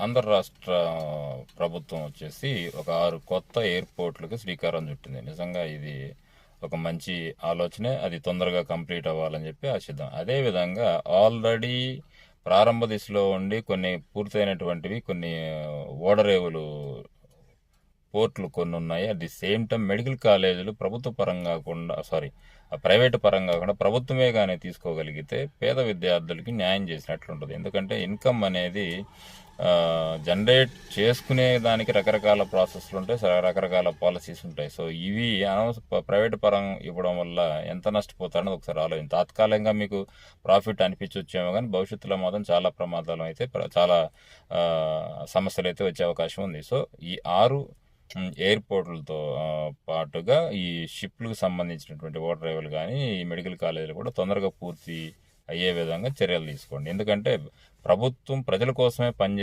ఆంధ్ర రాష్ట్ర ప్రభుత్వం వచ్చేసి ఒక ఆరు కొత్త ఎయిర్పోర్ట్లకు శ్రీకారం చుట్టింది. నిజంగా ఇది ఒక మంచి ఆలోచనే. అది తొందరగా కంప్లీట్ అవ్వాలని చెప్పి ఆశిద్దాం. అదేవిధంగా ఆల్రెడీ ప్రారంభ దిశలో ఉండి కొన్ని పూర్తయినటువంటివి కొన్ని ఓడరేవులు పోర్ట్లు కొన్ని ఉన్నాయి at the same time medical కాలేజీలు ప్రభుత్వ పరంగా కాకుండా సారీ ప్రైవేట్ పరంగా కాకుండా ప్రభుత్వమే కానీ తీసుకోగలిగితే పేద విద్యార్థులకి న్యాయం చేసినట్లుంటుంది. ఎందుకంటే ఇన్కమ్ అనేది జనరేట్ చేసుకునే దానికి రకరకాల ప్రాసెస్లు ఉంటాయి రకరకాల పాలసీస్ ఉంటాయి. సో ఇవి అనవసర ప్రైవేట్ పరం ఇవ్వడం వల్ల ఎంత నష్టపోతారో ఒకసారి ఆలోచన. తాత్కాలికంగా మీకు ప్రాఫిట్ అనిపించొచ్చేమో కానీ భవిష్యత్తులో మాత్రం చాలా ప్రమాదాలు అయితే చాలా సమస్యలు అయితే వచ్చే అవకాశం ఉంది. సో ఈ ఆరు ఎయిర్పోర్టులతో పాటుగా ఈ షిప్లకు సంబంధించినటువంటి ఓటర్ డ్రైవర్లు కానీ ఈ మెడికల్ కాలేజీలు కూడా తొందరగా పూర్తి అయ్యే విధంగా చర్యలు తీసుకోండి. ఎందుకంటే ప్రభుత్వం ప్రజల కోసమే పనిచే